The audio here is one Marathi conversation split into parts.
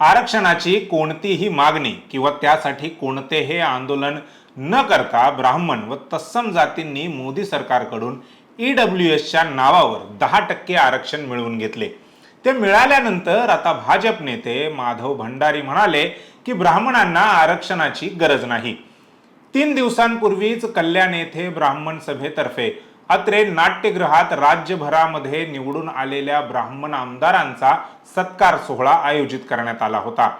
आरक्षणाची कोणतीही मागणी किंवा त्यासाठी कोणतेही आंदोलन न करता ब्राह्मण व तत्सम जातींनी मोदी सरकारकडून ई डब्ल्यू एसच्या नावावर दहा टक्के आरक्षण मिळवून घेतले. ते मिळाल्यानंतर आता भाजप नेते माधव भंडारी म्हणाले की ब्राह्मणांना आरक्षणाची गरज नाही. तीन दिवसांपूर्वीच कल्याण येथे ब्राह्मण सभेतर्फे अत्रे नाट्यगृहात राज्यभरामध्ये निवडून आलेल्या ब्राह्मण आमदारांचा सत्कार सोहळा आयोजित करण्यात आला होता.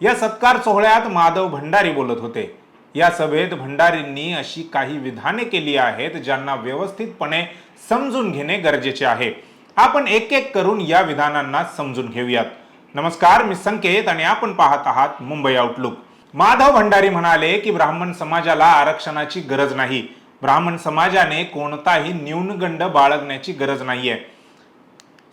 या सत्कार सोहळ्यात माधव भंडारी बोलत होते. या सभेत भंडारींनी अशी काही विधाने केली आहेत ज्यांना व्यवस्थितपणे समजून घेणे गरजेचे आहे. आपण एक एक करून या विधानांना समजून घेऊयात. नमस्कार मी संकेत आणि आपण पाहत आहात मुंबई आउटलुक माधव भंडारी म्हणाले की ब्राह्मण समाजाला आरक्षणाची गरज नाही. ब्राह्मण समाजाने कोणताही न्यूनगंड बाळगण्याची गरज नाहीये.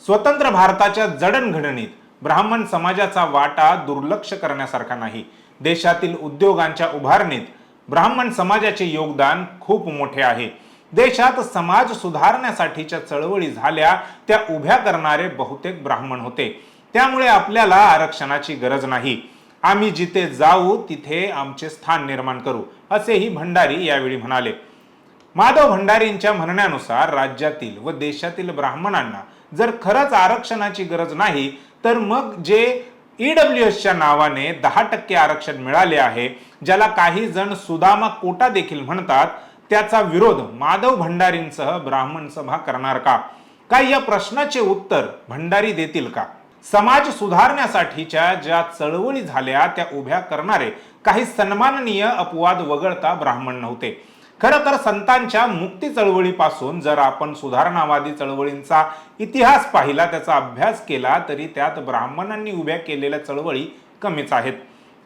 स्वतंत्र भारताच्या जडणघडणीत ब्राह्मण समाजाचा वाटा दुर्लक्ष करण्यासारखा नाही. देशातील उद्योगांच्या उभारणीत ब्राह्मण समाजाचे योगदान खूप मोठे आहे. देशात समाज सुधारण्यासाठीच्या चळवळी झाल्या त्या उभ्या करणारे बहुतेक ब्राह्मण होते. त्यामुळे आपल्याला आरक्षणाची गरज नाही. आम्ही जिथे जाऊ तिथे आमचे स्थान निर्माण करू असेही भंडारी यावेळी म्हणाले. माधव भंडारींच्या म्हणण्यानुसार राज्यातील व देशातील ब्राह्मणांना जर खरंच आरक्षणाची गरज नाही तर मग जे ईडब्ल्यू एसच्या नावाने दहा टक्के आरक्षण मिळाले आहे ज्याला काही जण सुदामा कोटा देखील म्हणतात त्याचा विरोध माधव भंडारींसह ब्राह्मण सभा करणार का? काय या प्रश्नाचे उत्तर भंडारी देतील का? समाज सुधारण्यासाठीच्या ज्या चळवळी झाल्या त्या उभ्या करणारे काही सन्माननीय अपवाद वगळता ब्राह्मण नव्हते. खरं तर संतांच्या मुक्ती चळवळीपासून जर आपण सुधारणावादी चळवळींचा इतिहास पाहिला त्याचा अभ्यास केला तरी त्यात ब्राह्मणांनी उभ्या केलेल्या चळवळी कमीच आहेत.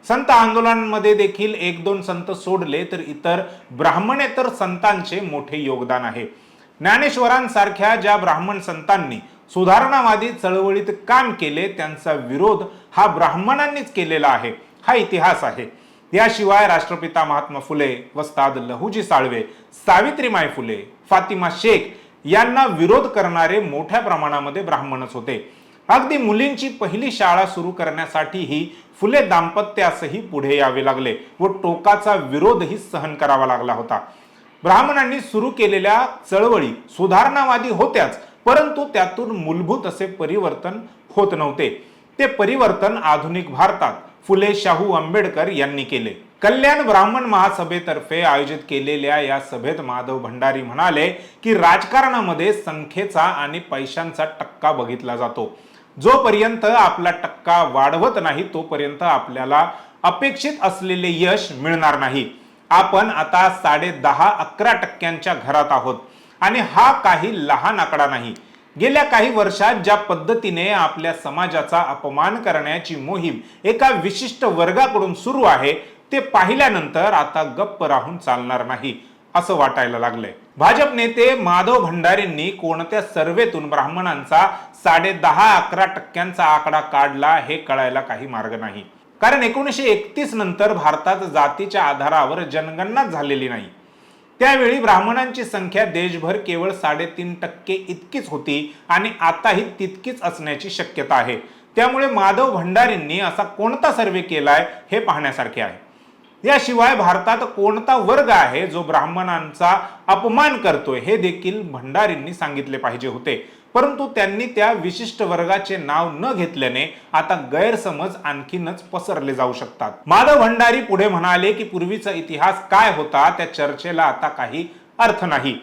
संत आंदोलनांमध्ये देखील एक दोन संत सोडले तर इतर ब्राह्मणेतर संतांचे मोठे योगदान आहे. ज्ञानेश्वरांसारख्या ज्या ब्राह्मण संतांनी सुधारणावादी चळवळीत काम केले त्यांचा विरोध हा ब्राह्मणांनीच केलेला आहे. हा इतिहास आहे. याशिवाय राष्ट्रपिता महात्मा फुले वस्ताद लहुजी साळवे सावित्रीमाई फुले फातिमा शेख यांना विरोध करणारे मोठ्या प्रमाणामध्ये ब्राह्मणच होते. अगदी मुलींची पहिली शाळा सुरू करण्यासाठीही फुले दाम्पत्यासही पुढे यावे लागले व टोकाचा विरोधही सहन करावा लागला होता. ब्राह्मणांनी सुरू केलेल्या चळवळी सुधारणावादी होत्याच परंतु त्यातून मूलभूत असे परिवर्तन होत नव्हते. ते परिवर्तन आधुनिक भारतात फुले शाहू आंबेडकर यांनी केले. कल्याण ब्राह्मण महासभेतर्फे आयोजित केलेल्या या सभेत माधव भंडारी म्हणाले की राजकारणामध्ये संख्येचा आणि पैशांचा टक्का बघितला जातो. जोपर्यंत आपला टक्का वाढवत नाही तोपर्यंत आपल्याला अपेक्षित असलेले यश मिळणार नाही. आपण आता साडे दहा अकरा टक्क्यांच्या घरात आहोत आणि हा काही लहान आकडा नाही. गेल्या काही वर्षात ज्या पद्धतीने आपल्या समाजाचा अपमान करण्याची मोहीम एका विशिष्ट वर्गाकडून सुरू आहे ते पाहिल्यानंतर आता गप्प राहून चालणार नाही असं वाटायला लागलंय. भाजप नेते माधव भंडारींनी कोणत्या सर्वेतून ब्राह्मणांचा साडे दहा अकरा टक्क्यांचा आकडा काढला हे कळायला काही मार्ग नाही. कारण एकोणीसशे एकतीस नंतर भारतात जातीच्या आधारावर जनगणना झालेली नाही. त्यावेळी ब्राह्मणांची संख्या देशभर केवळ साडेतीन टक्के इतकीच होती आणि आताही तितकीच असण्याची शक्यता आहे. त्यामुळे माधव भंडारींनी असा कोणता सर्वे केलाय हे पाहण्यासारखे आहे. याशिवाय भारतात कोणता वर्ग आहे जो ब्राह्मणांचा अपमान करतोय? हे देखील भंडारींनी सांगितले पाहिजे होते. परंतु त्यांनी त्या विशिष्ट वर्गाचे नाव न घेतल्याने आता गैरसमज आणखीनच पसरले जाऊ शकतात. माधव भंडारी पुढे म्हणाले की पूर्वीचा इतिहास काय होता त्या चर्चेला आता काही अर्थ नाही.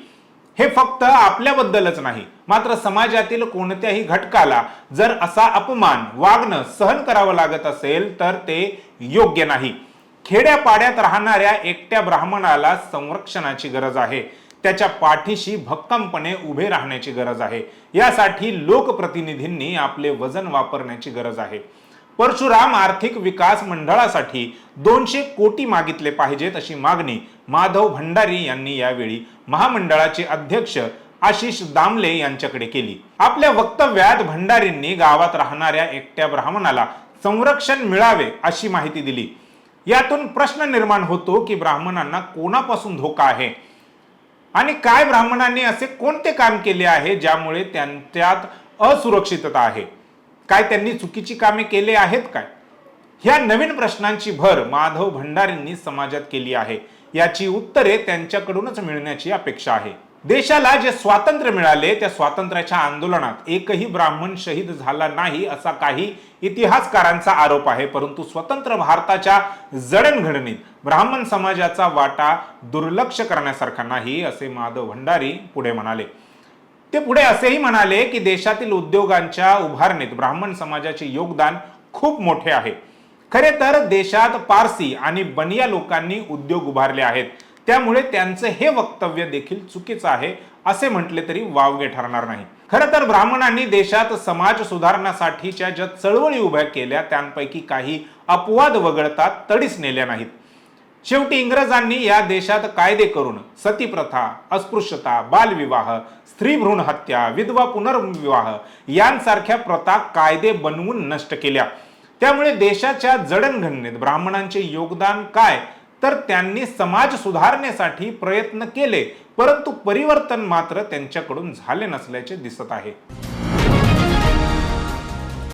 हे फक्त आपल्याबद्दलच नाही मात्र समाजातील कोणत्याही घटकाला जर असा अपमान वागणं सहन करावं लागत असेल तर ते योग्य नाही. खेड्यापाड्यात राहणाऱ्या एकट्या ब्राह्मणाला संरक्षणाची गरज आहे. त्याच्या पाठीशी भक्कमपणे उभे राहण्याची गरज आहे. यासाठी लोकप्रतिनिधींनी आपले वजन वापरण्याची गरज आहे. परशुराम आर्थिक विकास मंडळासाठी दोनशे कोटी मागितले पाहिजेत अशी मागणी माधव भंडारी यांनी यावेळी महामंडळाचे अध्यक्ष आशिष दामले यांच्याकडे केली. आपल्या वक्तव्यात भंडारींनी गावात राहणाऱ्या एकट्या ब्राह्मणाला संरक्षण मिळावे अशी माहिती दिली. यातून प्रश्न निर्माण होतो की ब्राह्मणांना कोणापासून धोका आहे? आणि काय ब्राह्मणांनी असे कोणते काम केले आहे ज्यामुळे त्यांच्यात असुरक्षितता आहे? काय त्यांनी चुकीची कामे केले आहेत काय? ह्या नवीन प्रश्नांची भर माधव भंडारींनी समाजात केली आहे. याची उत्तरे त्यांच्याकडूनच मिळण्याची अपेक्षा आहे. देशाला जे स्वातंत्र्य मिळाले त्या स्वातंत्र्याच्या आंदोलनात एकही ब्राह्मण शहीद झाला नाही असा काही इतिहासकारांचा आरोप आहे. परंतु स्वतंत्र भारताच्या जडणघडणीत ब्राह्मण समाजाचा वाटा दुर्लक्ष करण्यासारखा नाही असे माधव भंडारी पुढे म्हणाले. ते पुढे असेही म्हणाले की देशातील उद्योगांच्या उभारणीत ब्राह्मण समाजाचे योगदान खूप मोठे आहे. खरे तर देशात पारसी आणि बनिया लोकांनी उद्योग उभारले आहेत. त्यामुळे त्यांचं हे वक्तव्य देखील चुकीचं आहे असे म्हटले तरी वावगे ठरणार नाही. खरं तर ब्राह्मणांनी देशात समाज सुधारण्यासाठीच्या ज्या चळवळी उभ्या केल्या त्यांपैकी काही अपवाद वगळता तडीस नेल्या नाहीत. शेवटी इंग्रजांनी या देशात कायदे करून सतीप्रथा अस्पृश्यता बालविवाह स्त्रीभ्रूण हत्या विधवा पुनर्विवाह यांसारख्या प्रथा कायदे बनवून नष्ट केल्या. त्यामुळे देशाच्या जडणघडणीत ब्राह्मणांचे योगदान काय? तर त्यांनी समाज सुधारण्यासाठी प्रयत्न केले परंतु परिवर्तन मात्र त्यांच्याकडून झाले नसल्याचे दिसत आहे.